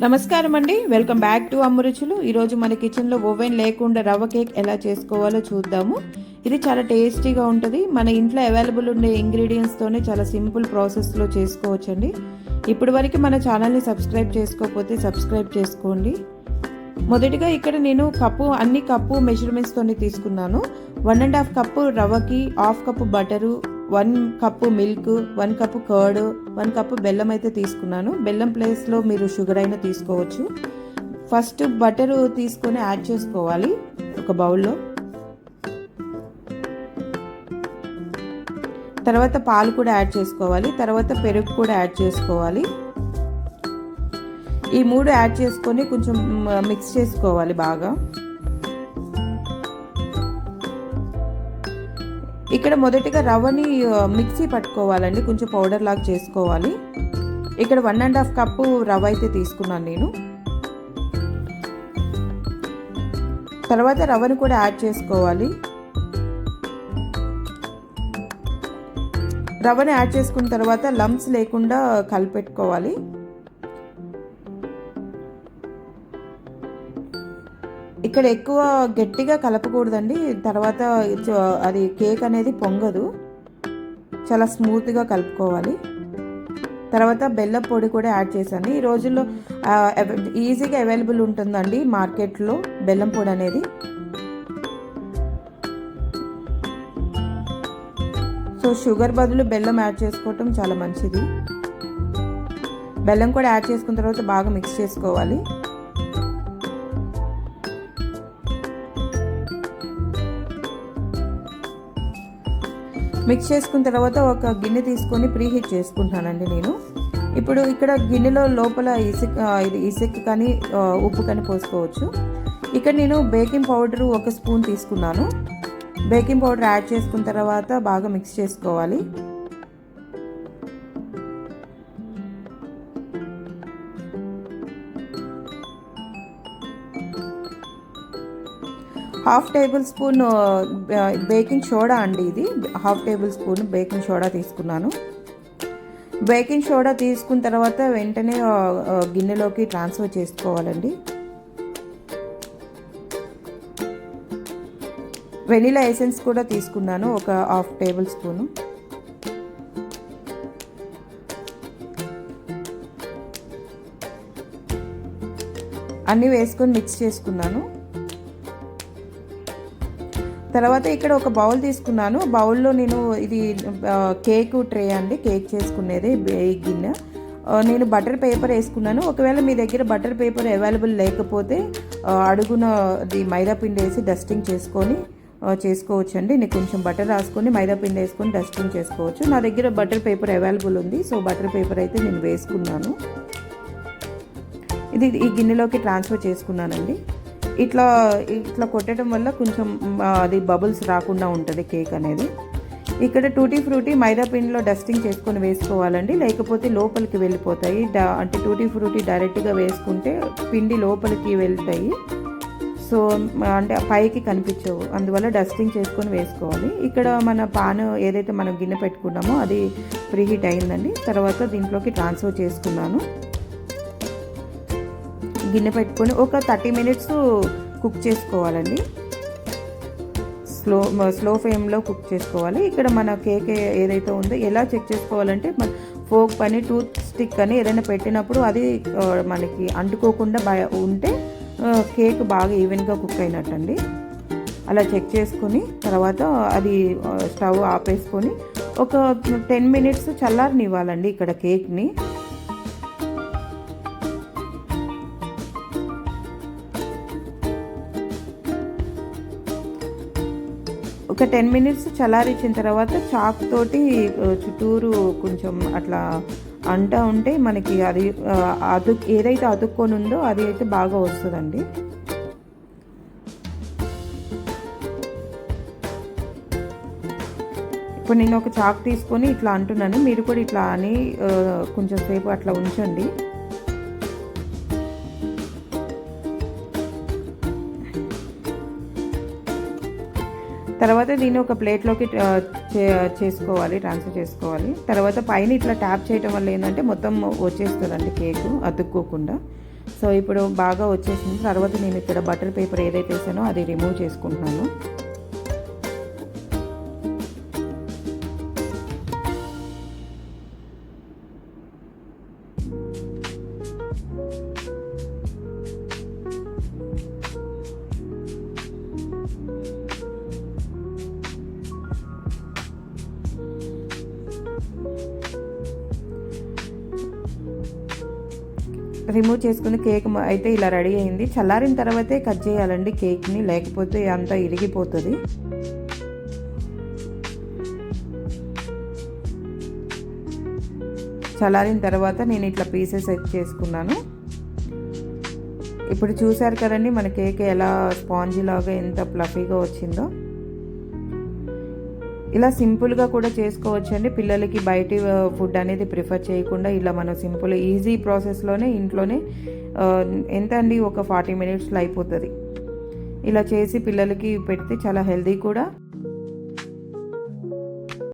నమస్కారం అండి welcome back to అమ్మరుచులు. ఈరోజు మన కిచెన్లో ఓవెన్ లేకుండా రవ్వ కేక్ ఎలా చేసుకోవాలో చూద్దాము. ఇది చాలా టేస్టీగా ఉంటుంది. మన ఇంట్లో అవైలబుల్ ఉండే ఇంగ్రీడియంట్స్తోనే చాలా సింపుల్ ప్రాసెస్లో చేసుకోవచ్చండి. ఇప్పటి వరకు మన ఛానల్ని సబ్స్క్రైబ్ చేసుకోకపోతే సబ్స్క్రైబ్ చేసుకోండి. మొదటిగా ఇక్కడ నేను కప్పు అన్ని కప్పు మెజర్మెంట్స్తోనే తీసుకున్నాను. One and half cup రవ్వకి half cup butter one cup milk one cup curd one cup బెల్లం అయితే తీసుకున్నాను. బెల్లం ప్లేస్లో మీరు షుగర్ అయినా తీసుకోవచ్చు. ఫస్ట్ బటరు తీసుకొని యాడ్ చేసుకోవాలి ఒక బౌల్లో తర్వాత పాలు కూడా యాడ్ చేసుకోవాలి. తర్వాత పెరుగు కూడా యాడ్ చేసుకోవాలి. ఈ మూడు యాడ్ చేసుకొని కొంచెం మిక్స్ చేసుకోవాలి బాగా. ఇక్కడ మొదటిగా రవ్వని మిక్సీ పట్టుకోవాలండి. కొంచెం పౌడర్ లాగా చేసుకోవాలి. ఇక్కడ వన్ అండ్ హాఫ్ కప్పు రవ్వ అయితే తీసుకున్నాను నేను. తర్వాత రవ్వను కూడా యాడ్ చేసుకోవాలి. రవ్వని యాడ్ చేసుకున్న తర్వాత లమ్స్ లేకుండా కలిపెట్టుకోవాలి. ఇక్కడ ఎక్కువ గట్టిగా కలపకూడదండి. తర్వాత అది కేక్ అనేది పొంగదు. చాలా స్మూత్గా కలుపుకోవాలి. తర్వాత బెల్లం పొడి కూడా యాడ్ చేశాను. ఈ రోజుల్లో ఈజీగా అవైలబుల్ ఉంటుందండి మార్కెట్లో బెల్లం పొడి అనేది. సో షుగర్ బదులు బెల్లం యాడ్ చేసుకోవటం చాలా మంచిది. బెల్లం కూడా యాడ్ చేసుకున్న తర్వాత బాగా మిక్స్ చేసుకోవాలి. మిక్స్ చేసుకున్న తర్వాత ఒక గిన్నె తీసుకొని ప్రీహీట్ చేసుకుంటానండి నేను. ఇప్పుడు ఇక్కడ గిన్నెలో లోపల ఇసుక ఇది ఇసుక కానీ ఉప్పు కానీ పోసుకోవచ్చు. ఇక్కడ నేను బేకింగ్ పౌడర్ ఒక స్పూన్ తీసుకున్నాను. బేకింగ్ పౌడర్ యాడ్ చేసుకున్న తర్వాత బాగా మిక్స్ చేసుకోవాలి. Half tablespoon baking soda అండి ఇది. Half tablespoon baking soda తీసుకున్నాను. బేకింగ్ సోడా తీసుకున్న తర్వాత వెంటనే గిన్నెలోకి ట్రాన్స్ఫర్ చేసుకోవాలండి. వెనిలా ఎసెన్స్ కూడా తీసుకున్నాను ఒక హాఫ్ టేబుల్ స్పూను. అన్నీ వేసుకొని మిక్స్ చేసుకున్నాను. తర్వాత ఇక్కడ ఒక బౌల్ తీసుకున్నాను. బౌల్లో నేను ఇది కేక్ ట్రే అండి. కేక్ చేసుకునేది గిన్నె. నేను బటర్ పేపర్ వేసుకున్నాను. ఒకవేళ మీ దగ్గర బటర్ పేపర్ అవైలబుల్ లేకపోతే అడుగున అది మైదా పిండి వేసి డస్టింగ్ చేసుకొని చేసుకోవచ్చు అండి నేను కొంచెం బటర్ రాసుకొని మైదాపిండి వేసుకొని డస్టింగ్ చేసుకోవచ్చు. నా దగ్గర బటర్ పేపర్ అవైలబుల్ ఉంది. సో బటర్ పేపర్ అయితే నేను వేసుకున్నాను. ఇది ఈ గిన్నెలోకి ట్రాన్స్ఫర్ చేసుకున్నానండి. ఇట్లా ఇట్లా కొట్టడం వల్ల కొంచెం అది బబుల్స్ రాకుండా ఉంటుంది కేక్ అనేది. ఇక్కడ టూటీ ఫ్రూటీ మైదా పిండిలో డస్టింగ్ చేసుకొని వేసుకోవాలండి. లేకపోతే లోపలికి వెళ్ళిపోతాయి. అంటే టూటీ ఫ్రూటీ డైరెక్ట్గా వేసుకుంటే పిండి లోపలికి వెళ్తాయి. సో అంటే పైకి కనిపించవు. అందువల్ల డస్టింగ్ చేసుకొని వేసుకోవాలి. ఇక్కడ మన పాన్ ఏదైతే మనం గిన్నె పెట్టుకున్నామో అది ప్రీహీట్ అయిందండి. తర్వాత దీంట్లోకి ట్రాన్స్ఫర్ చేసుకున్నాను. గిన్నె పెట్టుకొని ఒక థర్టీ మినిట్స్ కుక్ చేసుకోవాలండి. స్లో స్లో ఫ్లేమ్లో కుక్ చేసుకోవాలి. ఇక్కడ మన కేక్ ఏదైతే ఉందో ఎలా చెక్ చేసుకోవాలంటే మన ఫోక్ పని టూత్ స్టిక్ అని ఏదైనా పెట్టినప్పుడు అది మనకి అంటుకోకుండా ఉంటే కేక్ బాగా ఈవెన్గా కుక్ అయినట్టండి. అలా చెక్ చేసుకొని తర్వాత అది స్టవ్ ఆపేసుకొని ఒక టెన్ మినిట్స్ చల్లారనివ్వాలండి ఇక్కడ కేక్ని. ఒక టెన్ మినిట్స్ చల్లారించిన తర్వాత చాక్ తోటి చుట్టూరు కొంచెం అట్లా అంటా ఉంటే మనకి అది అతు ఏదైతే అతుక్కొని ఉందో అది అయితే బాగా వస్తుందండి. ఇప్పుడు నేను ఒక చాక్ తీసుకొని ఇట్లా అంటున్నాను. మీరు కూడా ఇట్లా అని కొంచెం సేపు అట్లా ఉంచండి. తర్వాత దీన్ని ఒక ప్లేట్లోకి చేసుకోవాలి ట్రాన్స్ఫర్ చేసుకోవాలి. తర్వాత పైన ఇట్లా ట్యాప్ చేయటం వల్ల ఏంటంటే మొత్తం వచ్చేస్తుందండి కేకు అతుక్కోకుండా. సో ఇప్పుడు బాగా వచ్చేసింది. తర్వాత నేను ఇక్కడ బటర్ పేపర్ ఏదైతే వేసానో అది రిమూవ్ చేసుకుంటున్నాను. రిమూవ్ చేసుకుని కేక్ అయితే ఇలా రెడీ అయింది. చల్లారిన తర్వాతే కట్ చేయాలండి కేక్ని లేకపోతే అంతా ఇరిగిపోతుంది. చల్లారిన తర్వాత నేను ఇట్లా పీసెస్ సెట్ చేసుకున్నాను. ఇప్పుడు చూశారు కదండి మన కేక్ ఎలా స్పాంజీ లాగా ఎంత ప్లఫీగా వచ్చిందో. ఇలా సింపుల్గా కూడా చేసుకోవచ్చండి. పిల్లలకి బయటి ఫుడ్ అనేది ప్రిఫర్ చేయకుండా ఇలా మనం సింపుల్ ఈజీ ప్రాసెస్లోనే ఇంట్లోనే ఎంత అండి? ఒక ఫార్టీ మినిట్స్లో అయిపోతుంది. ఇలా చేసి పిల్లలకి పెడితే చాలా హెల్దీ కూడా.